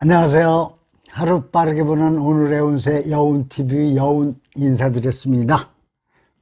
안녕하세요. 하루 빠르게 보는 오늘의 운세 여운TV 여운 인사드렸습니다.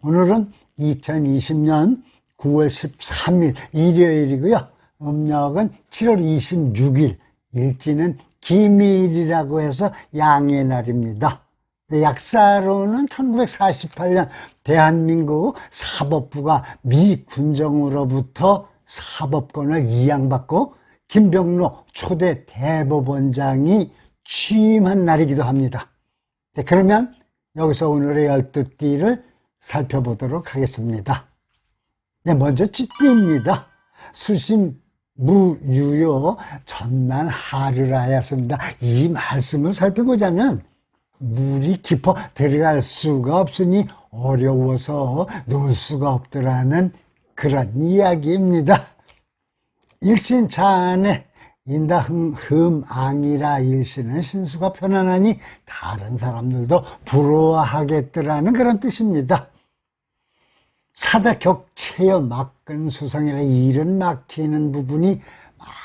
오늘은 2020년 9월 13일 일요일이고요. 음력은 7월 26일, 일지는 기밀이라고 해서 양의 날입니다. 네, 약사로는 1948년 대한민국 사법부가 미 군정으로부터 사법권을 이양받고 김병로 초대 대법원장이 취임한 날이기도 합니다. 네, 그러면 여기서 오늘의 열두 띠를 살펴보도록 하겠습니다. 네, 먼저 쥐띠입니다. 수심 무유요 전난 하르라였습니다. 이 말씀을 살펴보자면 물이 깊어 들어갈 수가 없으니 어려워서 놀 수가 없더라는 그런 이야기입니다. 일신차 안에 인다흠 흠앙이라 일신은 신수가 편안하니 다른 사람들도 부러워하겠더라는 그런 뜻입니다. 사다 격체여 막근 수성이라 일은 막히는 부분이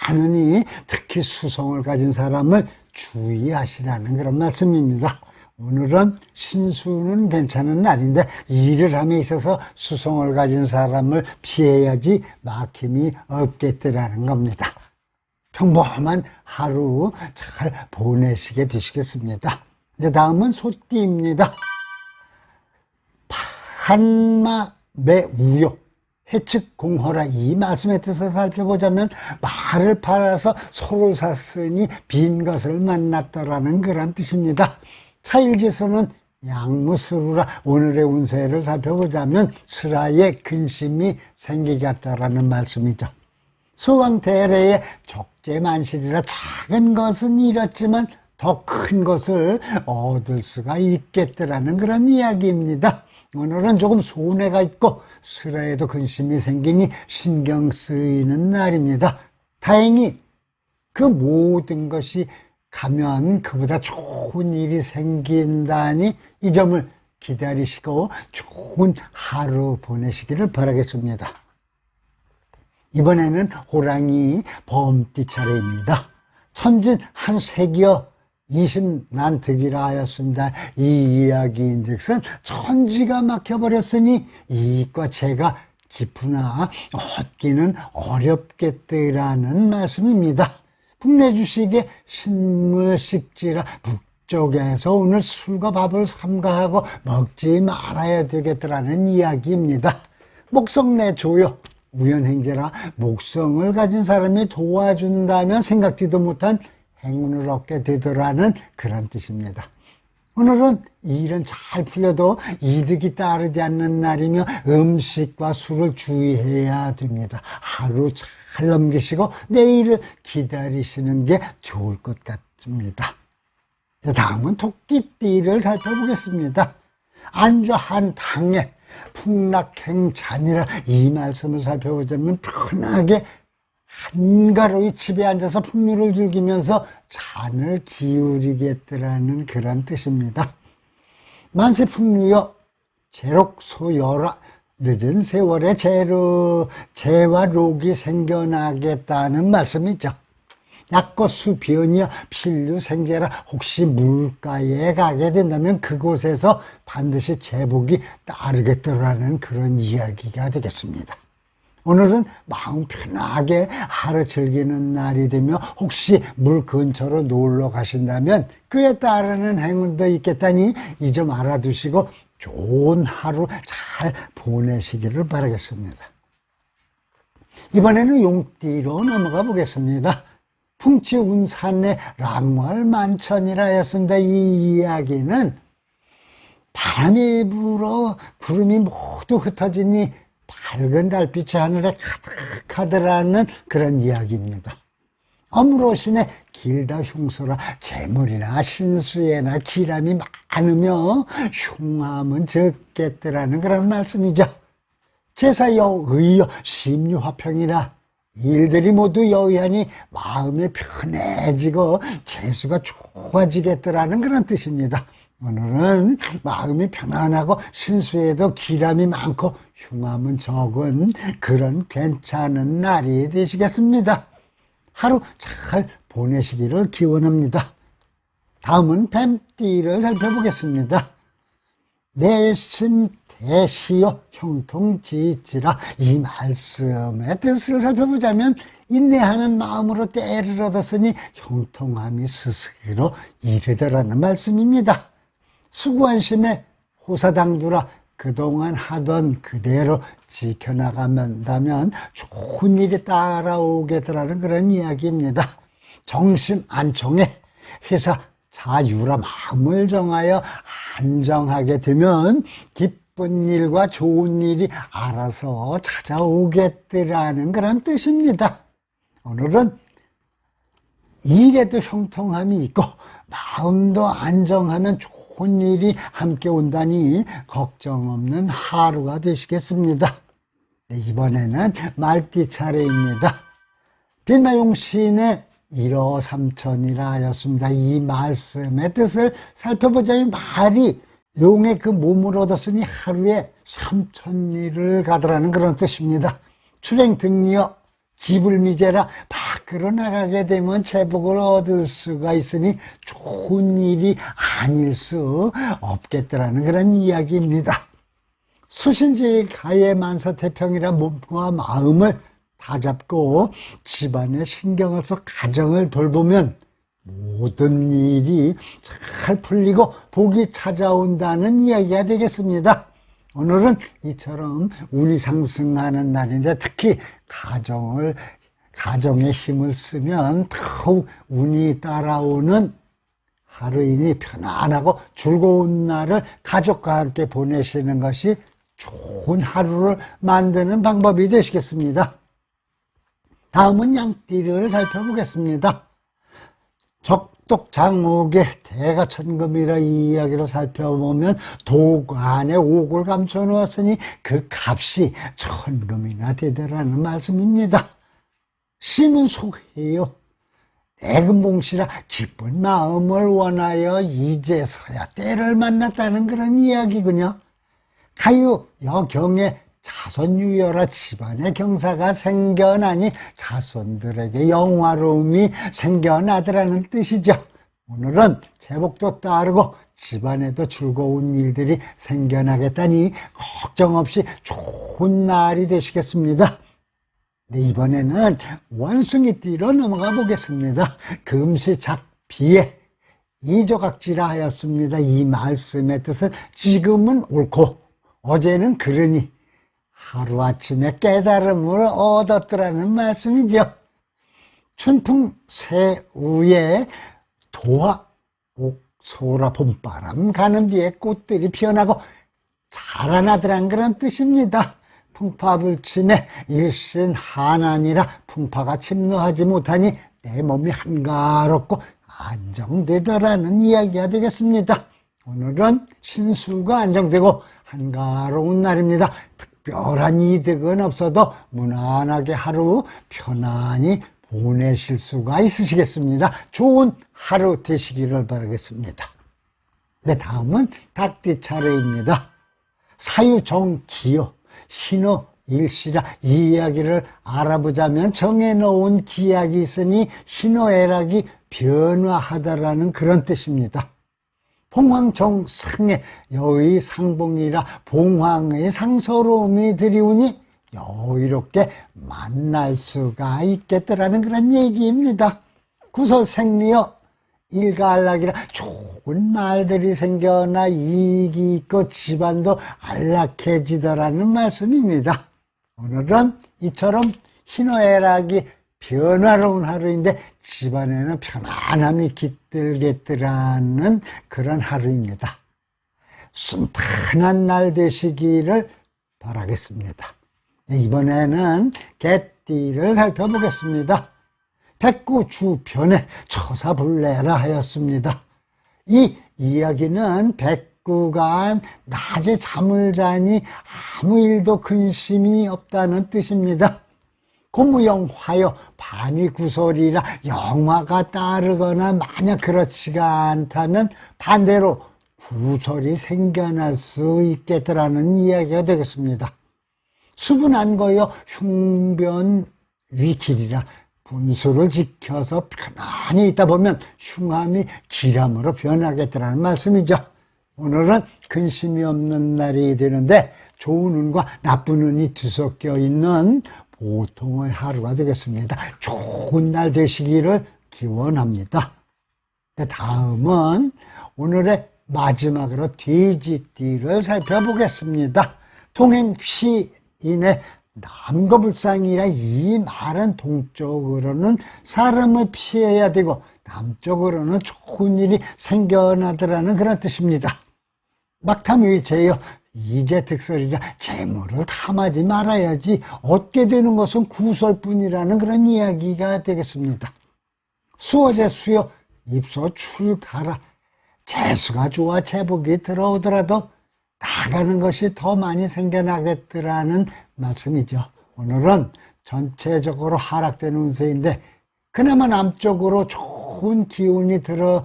많으니 특히 수성을 가진 사람을 주의하시라는 그런 말씀입니다. 오늘은 신수는 괜찮은 날인데 일을 함에 있어서 수성을 가진 사람을 피해야지 막힘이 없겠더라는 겁니다. 평범한 하루 잘 보내시게 되시겠습니다. 이제 다음은 소띠입니다. 한마매 우요 해측 공허라 이 말씀의 뜻을 살펴보자면 말을 팔아서 소를 샀으니 빈 것을 만났다라는 그런 뜻입니다. 차일지서는 양무스루라 오늘의 운세를 살펴보자면 슬하에 근심이 생기겠다라는 말씀이죠. 소왕대래의 적재만실이라 작은 것은 잃었지만 더 큰 것을 얻을 수가 있겠더라는 그런 이야기입니다. 오늘은 조금 손해가 있고 슬라에도 근심이 생기니 신경 쓰이는 날입니다. 다행히 그 모든 것이 가면 그보다 좋은 일이 생긴다니 이 점을 기다리시고 좋은 하루 보내시기를 바라겠습니다. 이번에는 호랑이 범띠 차례입니다. 천진 한 세기여 이십난득이라 하였습니다. 이 이야기인즉슨 천지가 막혀버렸으니 이익과 죄가 깊으나 얻기는 어렵겠더라는 말씀입니다. 국내 주식의 신물 식지라 북쪽에서 오늘 술과 밥을 삼가하고 먹지 말아야 되겠더라는 이야기입니다. 목성내 조여 우연행제라 목성을 가진 사람이 도와준다면 생각지도 못한 행운을 얻게 되더라는 그런 뜻입니다. 오늘은 일은 잘 풀려도 이득이 따르지 않는 날이며 음식과 술을 주의해야 됩니다. 하루 잘 넘기시고 내일을 기다리시는 게 좋을 것 같습니다. 다음은 토끼띠를 살펴보겠습니다. 안주한 당에 풍락행 잔이라 이 말씀을 살펴보자면 편하게 한가로이 집에 앉아서 풍류를 즐기면서 잔을 기울이겠더라는 그런 뜻입니다. 만세 풍류여 제록소여라 늦은 세월에 재로, 재와 록이 생겨나겠다는 말씀이죠. 약거수 변이여 필류 생제라 혹시 물가에 가게 된다면 그곳에서 반드시 제복이 따르겠더라는 그런 이야기가 되겠습니다. 오늘은 마음 편하게 하루 즐기는 날이 되며 혹시 물 근처로 놀러 가신다면 그에 따르는 행운도 있겠다니 이 점 알아두시고 좋은 하루 잘 보내시기를 바라겠습니다. 이번에는 용띠로 넘어가 보겠습니다. 풍치 운산의 랑월 만천이라 했습니다. 이 이야기는 바람이 불어 구름이 모두 흩어지니 밝은 달빛이 하늘에 가득하더라는 그런 이야기입니다. 어무로신의 길다 흉소라 재물이나 신수에나 기람이 많으며 흉함은 적겠더라는 그런 말씀이죠. 제사여 의여 심유화평이라 일들이 모두 여의하니 마음이 편해지고 재수가 좋아지겠더라는 그런 뜻입니다. 오늘은 마음이 편안하고 신수에도 기람이 많고 흉함은 적은 그런 괜찮은 날이 되시겠습니다. 하루 잘 보내시기를 기원합니다. 다음은 뱀띠를 살펴보겠습니다. 내신 대시요 형통지지라 이 말씀의 뜻을 살펴보자면 인내하는 마음으로 때를 얻었으니 형통함이 스스로 이르더라는 말씀입니다. 수고한심에 호사당두라 그동안 하던 그대로 지켜나가면 좋은 일이 따라오겠더라는 그런 이야기입니다. 정신 안정에 회사 자유라 마음을 정하여 안정하게 되면 기쁜 일과 좋은 일이 알아서 찾아오겠더라는 그런 뜻입니다. 오늘은 일에도 형통함이 있고 마음도 안정하면 좋은 일이 함께 온다니 걱정 없는 하루가 되시겠습니다. 네, 이번에는 말띠 차례입니다. 빛나용 시인의 일어삼천이라 하였습니다. 이 말씀의 뜻을 살펴보자면 말이 용의 그 몸을 얻었으니 하루에 삼천리를 가더라는 그런 뜻입니다. 출행 등리여 기불미제라 밖으로 나가게 되면 제복을 얻을 수가 있으니 좋은 일이 아닐 수 없겠더라는 그런 이야기입니다. 수신지 가의 만사 태평이라 몸과 마음을 다 잡고 집안에 신경을 써 가정을 돌보면 모든 일이 잘 풀리고 복이 찾아온다는 이야기가 되겠습니다. 오늘은 이처럼 운이 상승하는 날인데 특히 가정을 가정에 힘을 쓰면 더욱 운이 따라오는 하루이니 편안하고 즐거운 날을 가족과 함께 보내시는 것이 좋은 하루를 만드는 방법이 되시겠습니다. 다음은 양띠를 살펴보겠습니다. 적독 장옥의 대가천금이라 이 이야기를 살펴보면 도관에 옥을 감춰 놓았으니 그 값이 천금이나 되더라는 말씀입니다. 씨는 속해요. 애금봉시라 기쁜 마음을 원하여 이제서야 때를 만났다는 그런 이야기군요. 가요 여경에 자손유여라 집안의 경사가 생겨나니 자손들에게 영화로움이 생겨나더라는 뜻이죠. 오늘은 제복도 따르고 집안에도 즐거운 일들이 생겨나겠다니 걱정 없이 좋은 날이 되시겠습니다. 네, 이번에는 원숭이 띠로 넘어가 보겠습니다. 금시작 비에 이조각지라 하였습니다. 이 말씀의 뜻은 지금은 옳고 어제는 그러니 하루아침에 깨달음을 얻었더라는 말씀이죠. 춘풍 새우에 도화 옥소라 봄바람 가는 비에 꽃들이 피어나고 자라나더란 그런 뜻입니다. 풍파불침에 일신 한안이라 풍파가 침노하지 못하니 내 몸이 한가롭고 안정되더라는 이야기가 되겠습니다. 오늘은 신수가 안정되고 한가로운 날입니다. 특별한 이득은 없어도 무난하게 하루 편안히 보내실 수가 있으시겠습니다. 좋은 하루 되시기를 바라겠습니다. 네, 다음은 닭띠 차례입니다. 사유정기요, 신호 일시라 이 이야기를 알아보자면 정해놓은 기약이 있으니 신호애락이 변화하다라는 그런 뜻입니다. 봉황정상의 여의 상봉이라 봉황의 상서로움이 드리우니 여유롭게 만날 수가 있겠더라는 그런 얘기입니다. 구설생리여 일가안락이라 좋은 말들이 생겨나 이익이 있고 집안도 안락해지더라는 말씀입니다. 오늘은 이처럼 희노애락이 변화로운 하루인데 집안에는 편안함이 깃들겠더라는 그런 하루입니다. 순탄한 날 되시기를 바라겠습니다. 이번에는 개띠를 살펴보겠습니다. 백구 주변에 처사불례라 하였습니다. 이 이야기는 백구가 낮에 잠을 자니 아무 일도 근심이 없다는 뜻입니다. 고무영화요 반위구설이라 영화가 따르거나 만약 그렇지가 않다면 반대로 구설이 생겨날 수 있겠더라는 이야기가 되겠습니다. 수분한 거요 흉변 위길이라 분수를 지켜서 편안히 있다 보면 흉함이 기람으로 변하겠다는 말씀이죠. 오늘은 근심이 없는 날이 되는데 좋은 운과 나쁜 운이 뒤섞여 있는 보통의 하루가 되겠습니다. 좋은 날 되시기를 기원합니다. 네, 다음은 오늘의 마지막으로 돼지띠를 살펴보겠습니다. 통행 시인의 남거불상이라 이 말은 동쪽으로는 사람을 피해야 되고 남쪽으로는 좋은 일이 생겨나더라는 그런 뜻입니다. 막탐의제요. 이제 득설이라 재물을 탐하지 말아야지 얻게 되는 것은 구설뿐이라는 그런 이야기가 되겠습니다. 수어제 수요 입소 출가라 재수가 좋아 제복이 들어오더라도 나가는 것이 더 많이 생겨나겠더라는 말씀이죠. 오늘은 전체적으로 하락되는 운세인데 그나마 남쪽으로 좋은 기운이 들어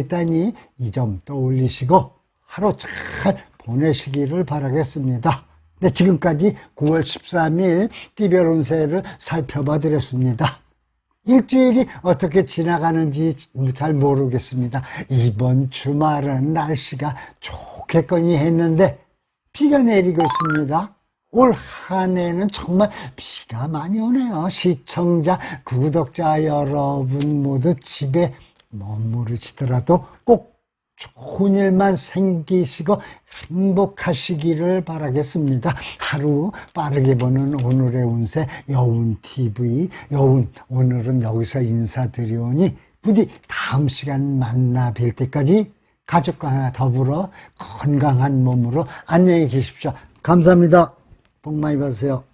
있다니 이 점 떠올리시고 하루 잘 보내시기를 바라겠습니다. 네, 지금까지 9월 13일 띠별 운세를 살펴봐 드렸습니다. 일주일이 어떻게 지나가는지 잘 모르겠습니다. 이번 주말은 날씨가 좋겠거니 했는데 비가 내리고 있습니다. 올 한 해는 정말 비가 많이 오네요. 시청자, 구독자 여러분 모두 집에 머무르시더라도 꼭 좋은 일만 생기시고 행복하시기를 바라겠습니다. 하루 빠르게 보는 오늘의 운세 여운TV 여운 오늘은 여기서 인사드리오니 부디 다음 시간 만나 뵐 때까지 가족과 더불어 건강한 몸으로 안녕히 계십시오. 감사합니다. 복 많이 받으세요.